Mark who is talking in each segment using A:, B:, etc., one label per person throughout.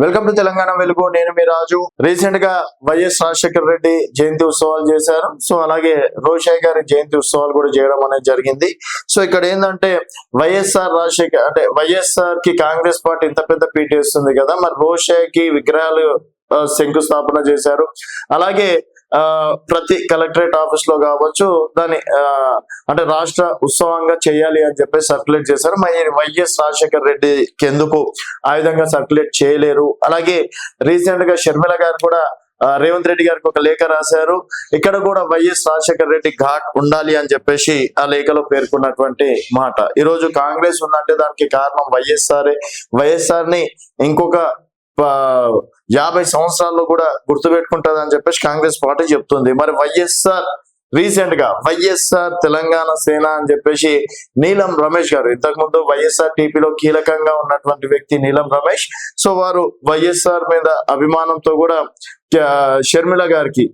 A: Welcome to Telangana Velugu. నేను మీ రాజు. రీసెంట్గా వైఎస్ రాజశేఖర రెడ్డి జయంతి ఉత్సవాలు చేశారు. సో అలాగే రోషయ్య గారి జయంతి ఉత్సవాలు కూడా చేయడం అనేది జరిగింది. సో ఇక్కడ ఏంటంటే వైఎస్ఆర్ రాజశేఖర్ అంటే వైఎస్ఆర్కి కాంగ్రెస్ పార్టీ ఇంత పెద్ద పీటీ వస్తుంది కదా. మరి రోషయ్యకి విగ్రహాలు శంకుస్థాపన చేశారు. అలాగే ప్రతి కలెక్టరేట్ ఆఫీస్లో కావచ్చు దాన్ని అంటే రాష్ట్ర ఉత్సవంగా చేయాలి అని చెప్పి సర్క్యులేట్ చేశారు. మరి వైఎస్ రాజశేఖర్ రెడ్డికి ఎందుకు ఆ విధంగా సర్క్యులేట్ చేయలేరు. అలాగే రీసెంట్గా షర్మిల గారు కూడా రేవంత్ రెడ్డి గారికి ఒక లేఖ రాశారు. ఇక్కడ కూడా వైఎస్ రాజశేఖర్ రెడ్డి ఘాట్ ఉండాలి అని చెప్పేసి ఆ లేఖలో పేర్కొన్నటువంటి మాట. ఈరోజు కాంగ్రెస్ ఉందంటే దానికి కారణం వైఎస్ఆర్ వైఎస్ఆర్ని ఇంకొక యాభై సంవత్సరాల్లో కూడా గుర్తుపెట్టుకుంటుంది అని చెప్పేసి కాంగ్రెస్ పార్టీ చెప్తుంది. మరి వైఎస్ఆర్ రీసెంట్గా వైఎస్ఆర్ తెలంగాణ సేన అని చెప్పేసి నీలం రమేష్ గారు ఇంతకు ముందు వైఎస్ఆర్ టీపీలో కీలకంగా ఉన్నటువంటి వ్యక్తి నీలం రమేష్. సో వారు వైఎస్ఆర్ మీద అభిమానంతో కూడా షర్మిల గారికి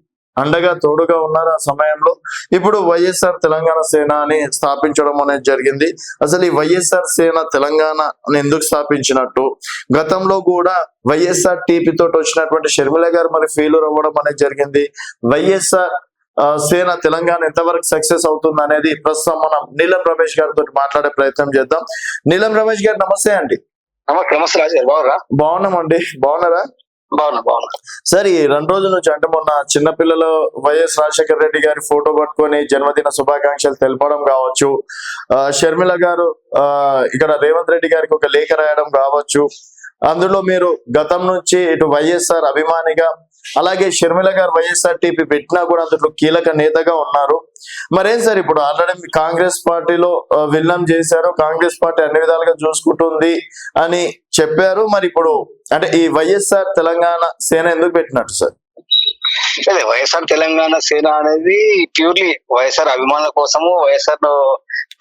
A: అండగా తోడుగా ఉన్నారు ఆ సమయంలో. ఇప్పుడు వైఎస్ఆర్ తెలంగాణ సేన అని స్థాపించడం అనేది జరిగింది. అసలు ఈ వైఎస్ఆర్ సేన తెలంగాణ ఎందుకు స్థాపించినట్టు? గతంలో కూడా వైఎస్ఆర్ టీపీ తోటి వచ్చినటువంటి షర్మిల గారు మరి ఫెయిల్యూర్ అవ్వడం అనేది జరిగింది. వైఎస్ఆర్ సేన తెలంగాణ ఎంతవరకు సక్సెస్ అవుతుంది అనేది ప్రస్తుతం మనం నీలం రమేష్ గారితో మాట్లాడే ప్రయత్నం చేద్దాం. నీలం రమేష్ గారు నమస్తే అండి.
B: నమస్తే రాజు
A: బాగున్నామండి. బాగున్నారా?
B: బాగున్నా బాగున్నా.
A: సార్ ఈ రెండు రోజుల నుంచి అంటే మొన్న చిన్నపిల్లలు వైఎస్ రాజశేఖర రెడ్డి గారి ఫోటో పట్టుకొని జన్మదిన శుభాకాంక్షలు తెలపడం కావచ్చు. ఆ, షర్మిల గారు ఆ, ఇక్కడ రేవంత్ రెడ్డి గారికి ఒక లేఖ రాయడం కావచ్చు. అందులో మీరు గతం నుంచి ఇటు వైఎస్ఆర్ అభిమానిగా అలాగే షర్మిల గారు వైఎస్ఆర్ టీపీ పెట్టినా కూడా అందులో కీలక నేతగా ఉన్నారు. మరేం సార్ ఇప్పుడు ఆల్రెడీ కాంగ్రెస్ పార్టీలో ఆ, చేశారు. కాంగ్రెస్ పార్టీ అన్ని విధాలుగా చూసుకుంటుంది అని చెప్పారు. మరి ఇప్పుడు అంటే ఈ వైఎస్ఆర్ తెలంగాణ సేన ఎందుకు పెట్టినట్టు సార్?
B: అదే వైఎస్ఆర్ తెలంగాణ సేన అనేది ప్యూర్లీ వైఎస్ఆర్ అభిమానుల కోసము వైఎస్ఆర్ను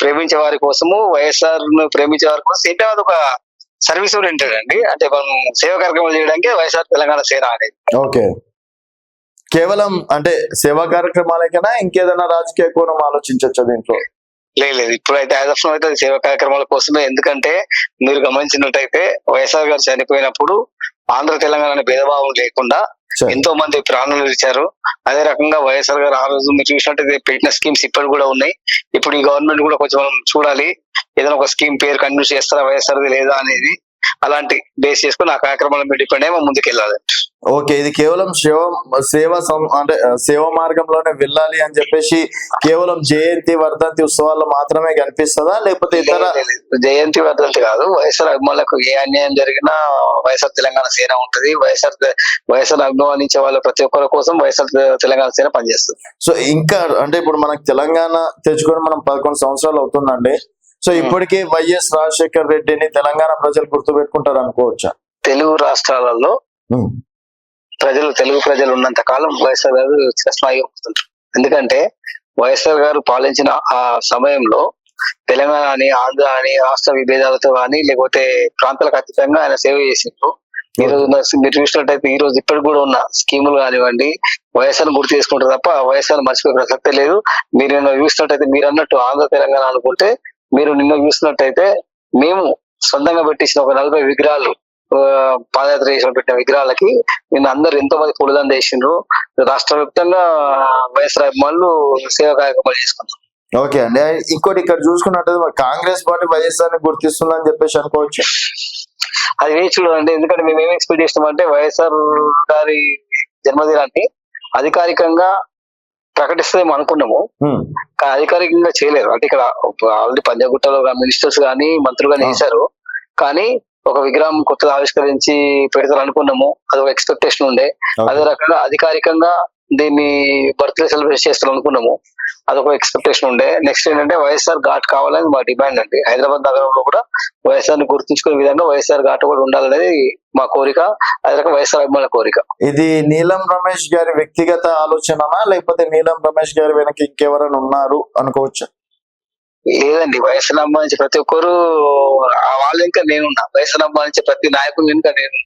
B: ప్రేమించే వారి కోసము వైఎస్ఆర్ను ప్రేమించే వారి కోసం ఏంటో అది ఒక సర్వీస్ ఓరియంటెడ్ అండి. అంటే మనం సేవ కార్యక్రమాలు చేయడానికి వైఎస్ఆర్ తెలంగాణ సేన అనేది.
A: ఓకే. కేవలం అంటే సేవా కార్యక్రమాలకైనా ఇంకేదైనా రాజకీయ కోణం ఆలోచించవచ్చు దీంట్లో?
B: లేదు లేదు. ఇప్పుడైతే యాజ్ ఆఫ్ అయితే సేవా కార్యక్రమాల కోసమే. ఎందుకంటే మీరు గమనించినట్టయితే వైఎస్ఆర్ గారు చనిపోయినప్పుడు ఆంధ్ర తెలంగాణ భేదభావం లేకుండా. ఎంతో మంది ప్రాణాలు ఇచ్చారు అదే రకంగా వైఎస్ఆర్ గారు ఆ రోజు మీరు చూసినట్టయితే పెట్టిన స్కీమ్స్ ఇప్పటి కూడా ఉన్నాయి. ఇప్పుడు ఈ గవర్నమెంట్ కూడా కొంచెం మనం చూడాలి. ఏదైనా ఒక స్కీమ్ పేరు కంటిన్యూ చేస్తారా వైఎస్ఆర్ది లేదా అనేది అలాంటి బేస్ చేసుకుని ఆ కార్యక్రమాల మీద డిపెండ్ అయ్యి ముందుకు వెళ్ళాలి
A: ఓకే ఇది కేవలం సేవ సేవ సం- అంటే సేవ మార్గంలోనే వెళ్ళాలి అని చెప్పేసి కేవలం జయంతి వర్ధంతి ఉత్సవాల్లో మాత్రమే కనిపిస్తుందా? లేకపోతే ఇతర
B: జయంతి వర్ధంతి కాదు. వైఎస్ఆర్ అభిమానులకు ఏ అన్యాయం జరిగినా వైఎస్ఆర్ తెలంగాణ సేన ఉంటది. వైఎస్ఆర్ వైఎస్ఆర్ అభిమానించే వాళ్ళ ప్రతి ఒక్కరి కోసం వైఎస్ఆర్ తెలంగాణ సేన పనిచేస్తుంది.
A: సో ఇంకా అంటే ఇప్పుడు మనకు తెలంగాణ తెచ్చుకొని మనం పదకొండు సంవత్సరాలు అవుతుందండి. సో ఇప్పటికీ వైఎస్ రాజశేఖర్ రెడ్డిని తెలంగాణ ప్రజలు గుర్తుపెట్టుకుంటారు అనుకోవచ్చా?
B: తెలుగు రాష్ట్రాలలో. ప్రజలు తెలుగు ప్రజలు ఉన్నంత కాలం వైఎస్ఆర్ గారు చిరస్థాయిగా ఎందుకంటే వైఎస్ఆర్ గారు పాలించిన ఆ సమయంలో తెలంగాణ అని ఆంధ్ర అని రాష్ట్ర విభేదాలతో కానీ లేకపోతే ప్రాంతాలకు అతీతంగా ఆయన సేవ చేసిండ్రు. ఈ రోజు మీరు చూసినట్టయితే ఈ రోజు ఇప్పటికి కూడా ఉన్న స్కీములు కానివ్వండి వైఎస్ఆర్ గుర్తు చేసుకుంటారు తప్ప వైఎస్ఆర్ మర్చిపోయే ప్రసక్తే లేదు. మీరు నిన్న చూసినట్టయితే మీరు అన్నట్టు ఆంధ్ర తెలంగాణ అనుకుంటే మీరు నిన్న చూసినట్టయితే మేము సొంతంగా పెట్టించిన ఒక నలభై విగ్రహాలు పాదయాత్ర చేసిన పెట్టిన విగ్రహాలకి నిన్న అందరు ఎంతో మంది పూలదండ చేసిండ్రు రాష్ట్ర వ్యాప్తంగా వైఎస్ఆర్ అభిమానులు సేవా కార్యక్రమాలు చేసుకున్నారు.
A: ఓకే అండి. ఇంకోటి ఇక్కడ చూసుకున్నట్టు కాంగ్రెస్ పార్టీ వైఎస్ఆర్ని గుర్తిస్తుందని చెప్పేసి అనుకోవచ్చు.
B: అది వేచి చూడండి ఎందుకంటే మేము ఏం ఎక్స్పెక్ట్ చేస్తామంటే వైఎస్ఆర్ గారి జన్మదినాన్ని అధికారికంగా ప్రకటిస్తామేమో అనుకున్నాము. కానీ అధికారికంగా చేయలేరు అంటే ఇక్కడ ఆల్రెడీ పంజాగుట్టలో మినిస్టర్స్ కానీ మంత్రులు కానీ. చేశారు. కానీ ఒక విగ్రహం కొత్తగా ఆవిష్కరించి పెడతారు అనుకున్నాము. అది ఒక ఎక్స్పెక్టేషన్ ఉండే. అదే రకంగా అధికారికంగా దీన్ని బర్త్డే సెలబ్రేట్ చేస్తారు అనుకున్నాము. అదొక ఎక్స్పెక్టేషన్ ఉండే. నెక్స్ట్ ఏంటంటే వైఎస్ఆర్ ఘాట్ కావాలని మా డిమాండ్ అండి. హైదరాబాద్ నగరంలో కూడా వైఎస్ఆర్ని గుర్తుంచుకునే విధంగా వైఎస్ఆర్ ఘాట్ కూడా ఉండాలనేది మా కోరిక. అదే రకంగా వైఎస్ఆర్ అభిమానుల కోరిక.
A: ఇది నీలం రమేష్ గారి వ్యక్తిగత ఆలోచననా? లేకపోతే నీలం రమేష్ గారి వెనక ఇంకెవరైనా ఉన్నారు అనుకోవచ్చా?
B: లేదండి వయసును అమ్మాయించే ప్రతి ఒక్కరు వాళ్ళు ఇంకా నేనున్నా. వయసును అమ్మాయించే ప్రతి నాయకుడు వెనుక నేను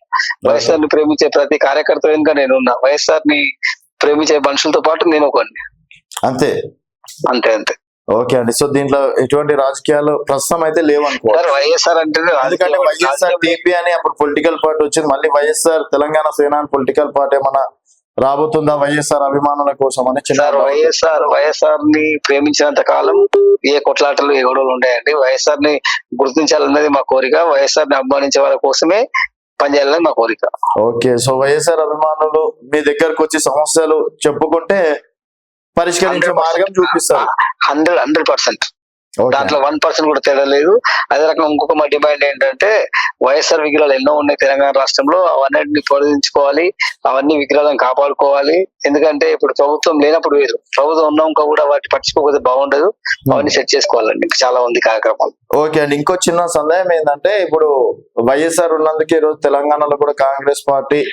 B: వైఎస్ఆర్ని ప్రేమించే ప్రతి కార్యకర్త వెనుక నేనున్నా. వైఎస్ఆర్ని ప్రేమించే మనుషులతో పాటు నేను ఒకడిని.
A: అంతే?
B: అంతే అంతే.
A: ఓకే అండి. సో దీంట్లో ఎటువంటి రాజకీయాలు ప్రస్తుతం అయితే లేవు అనుకో
B: వైఎస్ఆర్ అంటేనే
A: ఎందుకంటే వైఎస్ఆర్ టీపీ అని అప్పుడు పొలిటికల్ పార్టీ వచ్చింది. మళ్ళీ YSR Telangana Sena political party ఏమన్నా రాబోతుందా వైఎస్ఆర్ అభిమానుల కోసం అని చిన్న
B: వైఎస్ఆర్ వైఎస్ఆర్ని ప్రేమించినంత కాలం ఏ కొట్లాటలు ఏ గొడవలు ఉంటాయండి వైఎస్ఆర్ని గుర్తించాలన్నది మా కోరిక. వైఎస్ఆర్ని అభిమానించే వాళ్ళ కోసమే పనిచేయాలన్నది మా కోరిక.
A: ఓకే సో వైఎస్ఆర్ అభిమానులు మీ దగ్గరకు వచ్చి సమస్యలు చెప్పుకుంటే పరిష్కరించే మార్గం చూపిస్తారు.
B: Hundred hundred percent. దాంట్లో వన్ పర్సెంట్ కూడా తేడా లేదు. అదే రకంగా ఇంకొక మా డిమాండ్ ఏంటంటే వైఎస్ఆర్ విగ్రహాలు ఎన్నో ఉన్నాయి తెలంగాణ రాష్ట్రంలో. అవన్నిటిని పొడిగించుకోవాలి అవన్నీ విగ్రహాలను కాపాడుకోవాలి. ఎందుకంటే ఇప్పుడు ప్రభుత్వం లేనప్పుడు వేరు. ప్రభుత్వం ఉన్నాక కూడా వాటి పట్టించుకోకపోతే బాగుండదు. అవన్నీ సెట్ చేసుకోవాలండి. చాలా ఉంది కార్యక్రమాలు.
A: ఓకే అండి. ఇంకో చిన్న సందేహం ఏంటంటే ఇప్పుడు వైఎస్ఆర్ ఉన్నందుకే ఈ రోజు తెలంగాణలో కూడా కాంగ్రెస్ పార్టీ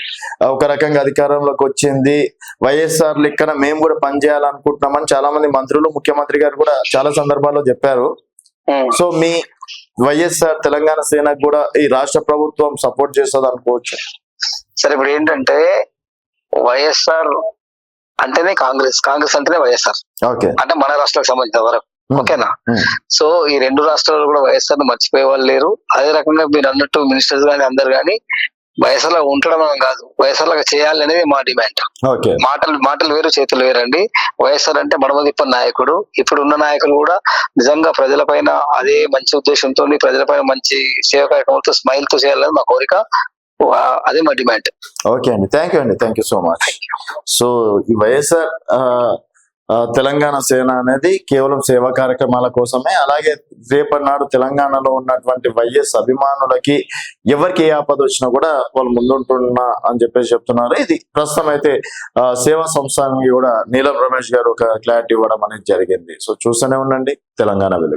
A: ఒక రకంగా అధికారంలోకి వచ్చింది. వైఎస్ఆర్ లెక్కన మేము కూడా పనిచేయాలనుకుంటున్నామని చాలా మంది మంత్రులు ముఖ్యమంత్రి గారు కూడా చాలా సందర్భాల్లో చెప్పారు.
B: ఉమ్.
A: సో మీ వైఎస్ఆర్ తెలంగాణ సేనకు కూడా ఈ రాష్ట్ర ప్రభుత్వం సపోర్ట్ చేస్తుంది అనుకోవచ్చు.
B: సరే ఇప్పుడు ఏంటంటే వైఎస్ఆర్ అంటేనే కాంగ్రెస్ కాంగ్రెస్ అంటేనే వైఎస్ఆర్.
A: ఓకే.
B: అంటే మన రాష్ట్రాలకు సంబంధించిన వరకు ఓకేనా. సో ఈ రెండు రాష్ట్రాలు కూడా వైఎస్ఆర్ మర్చిపోయే వాళ్ళు లేరు. అదే రకంగా మీరు అన్నట్టు మినిస్టర్స్ కానీ అందరు కానీ వైఎస్ఆర్లో ఉండడం కాదు లాగా చేయాలి అనేది మా డిమాండ్.
A: ఓకే.
B: మాటలు మాటలు వేరు చేతులు వేరండి. వైఎస్ఆర్ అంటే మడమదిప్ప నాయకుడు. ఇప్పుడు ఉన్న నాయకులు కూడా నిజంగా ప్రజలపైన అదే మంచి ఉద్దేశంతో ప్రజలపైన మంచి సేవ కార్యక్రమాలతో స్మైల్తో చేయాలని మా కోరిక. అదే మా డిమాండ్.
A: ఓకే అండి. థ్యాంక్ యూ అండి. Thank you so much. So ఈ వైఎస్ఆర్ తెలంగాణ సేన అనేది కేవలం సేవా కార్యక్రమాల కోసమే అలాగే రేపటి నాడు తెలంగాణలో ఉన్నటువంటి వైఎస్ అభిమానులకి ఎవరికి ఏ ఆపద వచ్చినా కూడా వాళ్ళు ముందుంటున్నా అని చెప్పేసి చెప్తున్నారు. ఇది ప్రస్తుతం అయితే సేవా సంస్థానికి కూడా నీలం రమేష్ గారు ఒక క్లారిటీ ఇవ్వడం అనేది జరిగింది. సో చూస్తూనే ఉండండి తెలంగాణ వెలుగు.